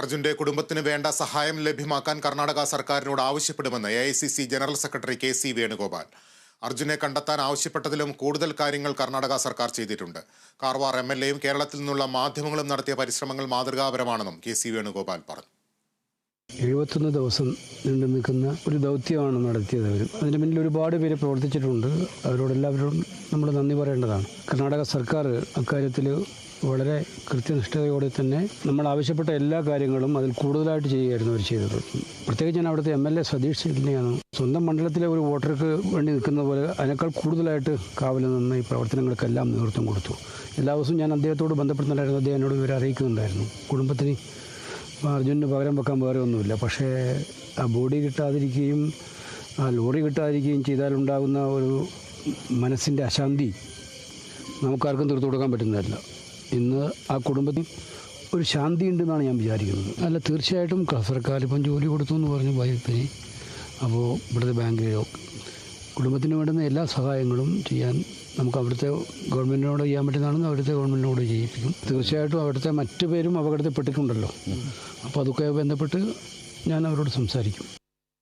അർജുന്റെ കുടുംബത്തിന് വേണ്ട സഹായം ലഭ്യമാക്കാൻ കർണാടക സർക്കാരിനോട് ആവശ്യപ്പെടുമെന്ന് A general secretary K C Venugopal. അർജുനെ കണ്ടെത്താൻ ആവശ്യപ്പെട്ടതിലും കൂടുതൽ കാര്യങ്ങൾ കർണാടക സർക്കാർ ചെയ്തിട്ടുണ്ട്. കാർവാർ എം എൽ എയും കേരളത്തിൽ നിന്നുള്ള മാധ്യമങ്ങളും നടത്തിയ പരിശ്രമങ്ങൾ മാതൃകാപരമാണെന്നും കെ സി വേണുഗോപാൽ പറഞ്ഞു. എഴുപത്തൊന്ന് ദിവസം നീണ്ടു നിൽക്കുന്ന ഒരു ദൗത്യമാണ് നടത്തിയത് അവർ. അതിന് പിന്നിൽ ഒരുപാട് പേര് പ്രവർത്തിച്ചിട്ടുണ്ട്. അവരോടെല്ലാവരോടും നമ്മൾ നന്ദി പറയേണ്ടതാണ്. കർണാടക സർക്കാർ അക്കാര്യത്തിൽ വളരെ കൃത്യനിഷ്ഠതയോടെ തന്നെ നമ്മൾ ആവശ്യപ്പെട്ട എല്ലാ കാര്യങ്ങളും അതിൽ കൂടുതലായിട്ട് ചെയ്യുകയായിരുന്നു അവർ ചെയ്തത്. പ്രത്യേകിച്ച് ഞാൻ അവിടുത്തെ എം എൽ എ സതീഷ് ശെല്ലിനെയാണ് സ്വന്തം മണ്ഡലത്തിലെ ഒരു വോട്ടർക്ക് വേണ്ടി നിൽക്കുന്ന പോലെ അതിനേക്കാൾ കൂടുതലായിട്ട് കാവൽ നിന്ന് ഈ പ്രവർത്തനങ്ങൾക്കെല്ലാം നേതൃത്വം കൊടുത്തു. എല്ലാ ദിവസവും ഞാൻ അദ്ദേഹത്തോട് ബന്ധപ്പെടുന്നുണ്ടായിരുന്നു. അദ്ദേഹം എന്നോട് ഇവരെ അറിയിക്കുന്നുണ്ടായിരുന്നു. കുടുംബത്തിന് അർജുനന് പകരം വെക്കാൻ വേറെ ഒന്നുമില്ല. പക്ഷേ ആ ബോഡി കിട്ടാതിരിക്കുകയും ആ ലോറി കിട്ടാതിരിക്കുകയും ചെയ്താലുണ്ടാകുന്ന ഒരു മനസ്സിന്റെ അശാന്തി നമുക്കാർക്കും തീർത്തു കൊടുക്കാൻ പറ്റുന്നതല്ല. ഇന്ന് ആ കുടുംബത്തിൽ ഒരു ശാന്തി ഉണ്ടെന്നാണ് ഞാൻ വിചാരിക്കുന്നത്. അല്ല തീർച്ചയായിട്ടും സർക്കാർ ജോലി കൊടുത്തു എന്ന് പറഞ്ഞു വൈഫിന് അപ്പോൾ ഇവിടുത്തെ ബാങ്കിലോ കുടുംബത്തിന് വേണ്ടുന്ന എല്ലാ സഹായങ്ങളും ചെയ്യാൻ നമുക്ക് അവിടുത്തെ ഗവൺമെന്റിനോട് ചെയ്യാൻ പറ്റുന്നതാണെന്ന് അവിടുത്തെ ഗവൺമെന്റിനോട് ചെയ്യിപ്പിക്കും. തീർച്ചയായിട്ടും അവിടുത്തെ മറ്റു പേരും അപകടത്തിൽപ്പെട്ടിട്ടുണ്ടല്ലോ. അപ്പോൾ അതൊക്കെ ബന്ധപ്പെട്ട് ഞാൻ അവരോട് സംസാരിക്കും.